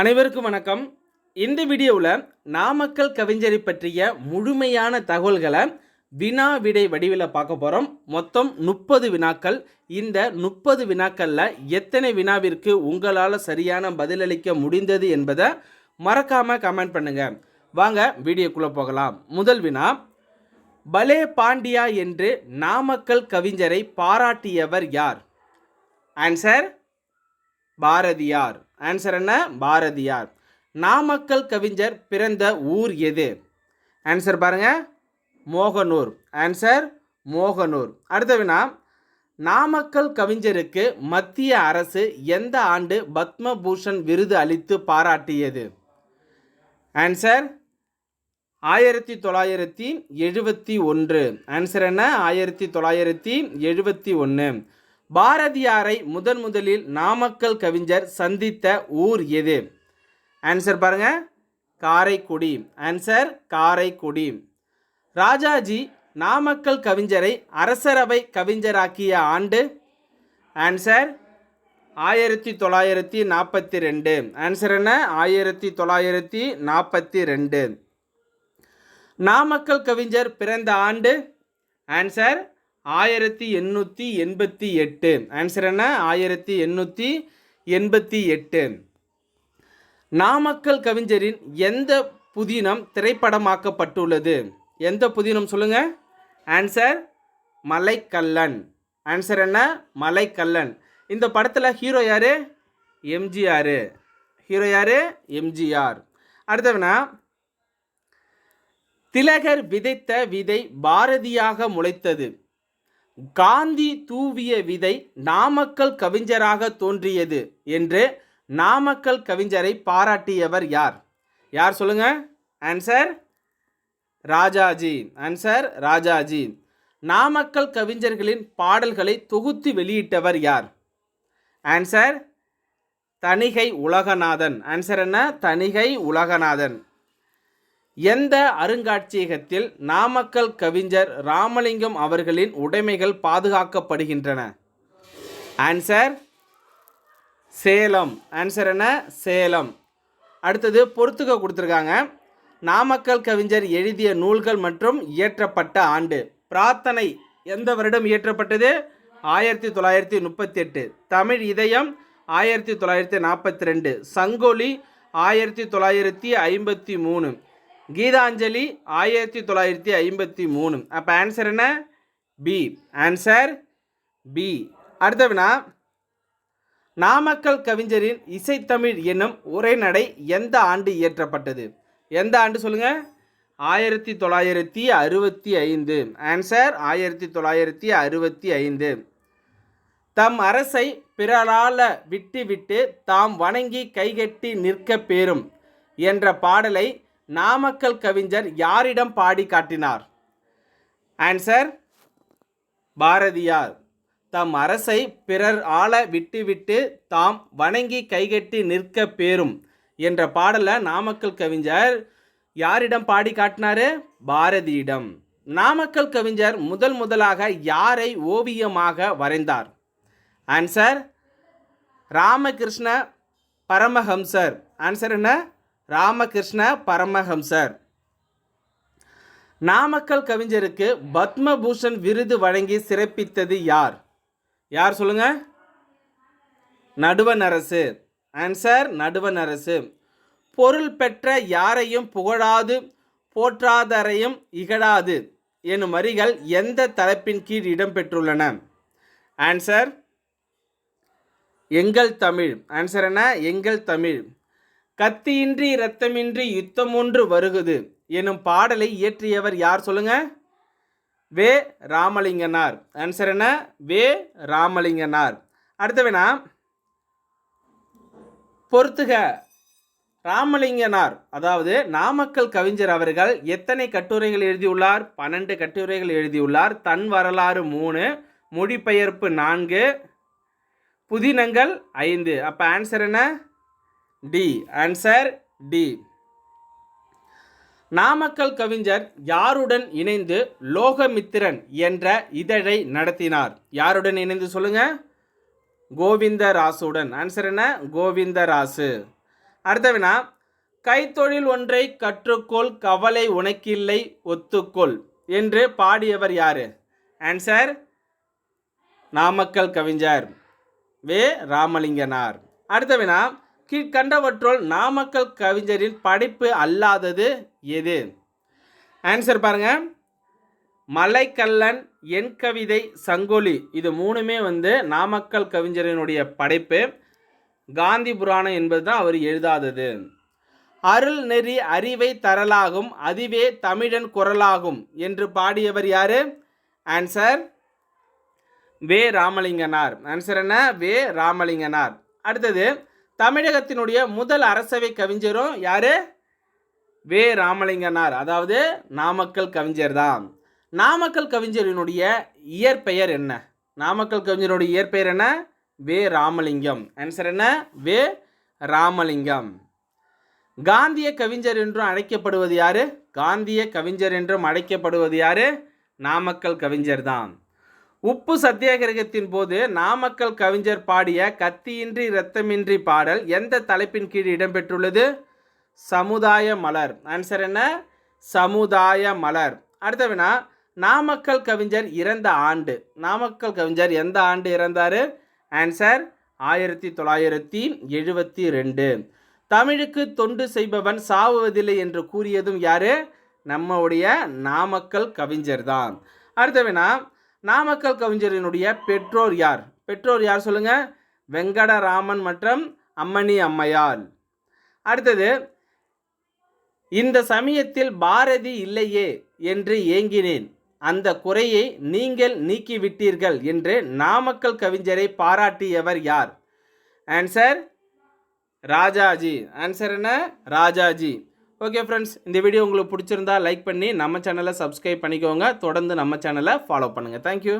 அனைவருக்கும் வணக்கம். இந்த வீடியோவில் நாமக்கல் கவிஞரை பற்றிய முழுமையான தகவல்களை வினா விடை வடிவில் பார்க்க போகிறோம் மொத்தம் முப்பது வினாக்கள். இந்த முப்பது வினாக்களில் எத்தனை வினாவிற்கு உங்களால் சரியான பதிலளிக்க முடிந்தது என்பதை மறக்காமல் கமெண்ட் பண்ணுங்கள் வாங்க வீடியோக்குள்ளே போகலாம். முதல் வினா பலே பாண்டியா என்று நாமக்கல் கவிஞரை பாராட்டியவர் யார்? ஆன்சர் பாரதியார். ஆன்சர் என்ன? பாரதியார். நாமக்கல் கவிஞர் பிறந்த ஊர் எது? ஆன்சர் பாருங்க. மோகனூர். ஆன்சர் மோகனூர். அடுத்த வினா. நாமக்கல் கவிஞருக்கு மத்திய அரசு எந்த ஆண்டு பத்மபூஷன் விருது அளித்து பாராட்டியது? ஆன்சர் ஆயிரத்தி தொள்ளாயிரத்தி எழுபத்தி ஒன்று. ஆன்சர் என்ன? ஆயிரத்தி தொள்ளாயிரத்தி எழுபத்தி ஒன்று. பாரதியாரை முதன் முதலில் நாமக்கல் கவிஞர் சந்தித்த ஊர் எது? ஆன்சர் பாருங்க. காரைக்குடி. ஆன்சர் காரைக்குடி. ராஜாஜி நாமக்கல் கவிஞரை அரசரவை கவிஞராக்கிய ஆண்டு? ஆன்சர் ஆயிரத்தி தொள்ளாயிரத்தி நாற்பத்தி ரெண்டு. ஆன்சர் என்ன? ஆயிரத்தி தொள்ளாயிரத்தி நாற்பத்தி ரெண்டு. நாமக்கல் கவிஞர் பிறந்த ஆண்டு? ஆன்சர் ஆயிரத்தி எண்ணூற்றி எண்பத்தி எட்டு. ஆன்சர் என்ன? ஆயிரத்தி எண்ணூற்றி எண்பத்தி எட்டு. நாமக்கல் கவிஞரின் எந்த புதினம் திரைப்படமாக்கப்பட்டுள்ளது? எந்த புதினம் சொல்லுங்க? ஆன்சர் மலைக்கல்லன். ஆன்சர் என்ன? மலைக்கல்லன். இந்த படத்தில் ஹீரோ யார்? எம்ஜிஆர். ஹீரோ யார்? எம்ஜிஆர். அடுத்தவனா திலகர் விதைத்த விதை பாரதியாக முளைத்தது. காந்தி தூவிய விதை நாமக்கல் கவிஞராக தோன்றியது என்று நாமக்கல் கவிஞரை பாராட்டியவர் யார்? யார் சொல்லுங்க? ஆன்சர் ராஜாஜி. ஆன்சர் ராஜாஜி. நாமக்கல் கவிஞர்களின் பாடல்களை தொகுத்து வெளியிட்டவர் யார்? ஆன்சர் தணிகை உலகநாதன். ஆன்சர் என்ன? தணிகை உலகநாதன். எந்த அருங்காட்சியகத்தில் நாமக்கல் கவிஞர் ராமலிங்கம் அவர்களின் உடைமைகள் பாதுகாக்கப்படுகின்றன? ஆன்சர் சேலம். ஆன்சர் என்ன? சேலம். அடுத்தது பொறுத்துக்க கொடுத்துருக்காங்க. நாமக்கல் கவிஞர் எழுதிய நூல்கள் மற்றும் இயற்றப்பட்ட ஆண்டு. பிரார்த்தனை எந்த வருடம் இயற்றப்பட்டது? ஆயிரத்தி தொள்ளாயிரத்தி முப்பத்தி எட்டு தமிழ் இதயம் ஆயிரத்தி தொள்ளாயிரத்தி நாற்பத்தி ரெண்டு. சங்கோலி ஆயிரத்தி தொள்ளாயிரத்தி ஐம்பத்தி மூணு. கீதாஞ்சலி ஆயிரத்தி தொள்ளாயிரத்தி ஐம்பத்தி மூணு. அப்போ ஆன்சர் என்ன? பி ஆன்சர் பி அடுத்த வினா நாமக்கல் கவிஞரின் இசைத்தமிழ் என்னும் உரைநடை எந்த ஆண்டு இயற்றப்பட்டது? எந்த ஆண்டு சொல்லுங்கள் ஆயிரத்தி தொள்ளாயிரத்தி அறுபத்தி ஐந்து. ஆன்சர் ஆயிரத்தி தொள்ளாயிரத்தி அறுபத்தி ஐந்து. தம் அரசை பிறரால விட்டுவிட்டு தாம் வணங்கி கைகட்டி நிற்க பேரும் என்ற பாடலை நாமக்கல் கவிஞர் யாரிடம் பாடி காட்டினார்? ஆன்சர் பாரதியார். தம் அரசை பிறர் ஆள விட்டுவிட்டு தாம் வணங்கி கைகட்டி நிற்க பேரும் என்ற பாடலை நாமக்கல் கவிஞர் யாரிடம் பாடி காட்டினாரு? பாரதியிடம். நாமக்கல் கவிஞர் முதல் முதலாக யாரை ஓவியமாக வரைந்தார்? ஆன்சர் ராமகிருஷ்ண பரமஹம்சர். ஆன்சர் என்ன? ராமகிருஷ்ண பரமஹம்சர். நாமக்கல் கவிஞருக்கு பத்மபூஷன் விருது வழங்கி சிறப்பித்தது யார்? யார் சொல்லுங்க? நடுவண் அரசு. ஆன்சர் நடுவண் அரசு. பொருள் பெற்ற யாரையும் புகழாது போற்றாதரையும் இகழாது எனும் வரிகள் எந்த தலைப்பின் கீழ் இடம்பெற்றுள்ளன? ஆன்சர் எங்கள் தமிழ். ஆன்சர் என்ன? எங்கள் தமிழ். கத்தியின்றி இரத்தமின்றி யுத்தம் ஒன்று வருகுது எனும் பாடலை இயற்றியவர் யார் சொல்லுங்க? வே ராமலிங்கனார். ஆன்சர் என்ன? வே ராமலிங்கனார். அடுத்த வேணா பொறுத்துக. ராமலிங்கனார். அதாவது நாமக்கல் கவிஞர் அவர்கள் எத்தனை கட்டுரைகள் எழுதியுள்ளார்? பன்னெண்டு கட்டுரைகள் எழுதியுள்ளார். தன் வரலாறு மூணு மொழிபெயர்ப்பு நான்கு புதினங்கள் ஐந்து. அப்போ ஆன்சர் என்ன? டி. ஆன்சர் டி நாமக்கல் கவிஞர் யாருடன் இணைந்து லோகமித்திரன் என்ற இதழை நடத்தினார்? யாருடன் இணைந்து சொல்லுங்க? கோவிந்தராசுடன். ஆன்சர் என்ன? கோவிந்தராசு. அடுத்த வினா கைத்தொழில் ஒன்றை கற்றுக்கொள் கவலை உனக்கில்லை ஒத்துக்கொள் என்று பாடியவர் யாரு? ஆன்சர் நாமக்கல் கவிஞர் வே. ராமலிங்கனார். அடுத்த வினா கீழ்கண்டவற்றுள் நாமக்கல் கவிஞரின் படைப்பு அல்லாதது எது? ஆன்சர் பாருங்க. மலைக்கல்லன் என் கவிதை சங்கொலி. இது மூணுமே வந்து நாமக்கல் கவிஞரினுடைய படைப்பு. காந்தி புராணம் என்பது தான் அவர் எழுதாதது. அருள் நெறி அறிவை தரலாகும் அதுவே தமிழன் குரலாகும் என்று பாடியவர் யார்? ஆன்சர் வே ராமலிங்கனார். ஆன்சர் என்ன? வே ராமலிங்கனார். அடுத்தது தமிழகத்தினுடைய முதல் அரசவை கவிஞரும் யாரு? வே. ராமலிங்கனார். அதாவது நாமக்கல் கவிஞர் தான் நாமக்கல் கவிஞரினுடைய இயற்பெயர் என்ன? நாமக்கல் கவிஞருடைய இயற்பெயர் என்ன? வே. ராமலிங்கம். ஆன்சர் என்ன? வே. ராமலிங்கம். காந்திய கவிஞர் என்றும் அழைக்கப்படுவது யாரு? காந்திய கவிஞர் என்றும் அழைக்கப்படுவது யாரு? நாமக்கல் கவிஞர் தான் உப்பு சத்தியாகிரகத்தின் போது நாமக்கல் கவிஞர் பாடிய கத்தியின்றி இரத்தமின்றி பாடல் எந்த தலைப்பின் கீழ் இடம்பெற்றுள்ளது? சமுதாய மலர். ஆன்சர் என்ன? சமுதாய மலர். அடுத்த வினா நாமக்கல் கவிஞர் இறந்த ஆண்டு. நாமக்கல் கவிஞர் எந்த ஆண்டு இறந்தார்? ஆன்சர் ஆயிரத்தி தொள்ளாயிரத்தி எழுபத்தி ரெண்டு. தமிழுக்கு தொண்டு செய்பவன் சாவுவதில்லை என்று கூறியதும் யார்? நம்முடைய நாமக்கல் கவிஞர் தான் அடுத்த வினா நாமக்கல் கவிஞரினுடைய பெற்றோர் யார்? பெற்றோர் யார் சொல்லுங்க? வெங்கடராமன் மற்றும் அம்மணி அம்மையார். அடுத்தது இந்த சமயத்தில் பாரதி இல்லையே என்று ஏங்கினேன். அந்த குறையை நீங்கள் நீக்கிவிட்டீர்கள் என்று நாமக்கல் கவிஞரை பாராட்டியவர் யார்? ஆன்சர் ராஜாஜி. ஆன்சர் என்ன? ராஜாஜி. ஓகே ஃப்ரெண்ட்ஸ் இந்த வீடியோ உங்களுக்கு பிடிச்சிருந்தா லைக் பண்ணி நம்ம சேனலை சப்ஸ்கிரைப் பண்ணிக்கோங்க. தொடர்ந்து நம்ம சேனலை ஃபாலோ பண்ணுங்கள் தேங்க்யூ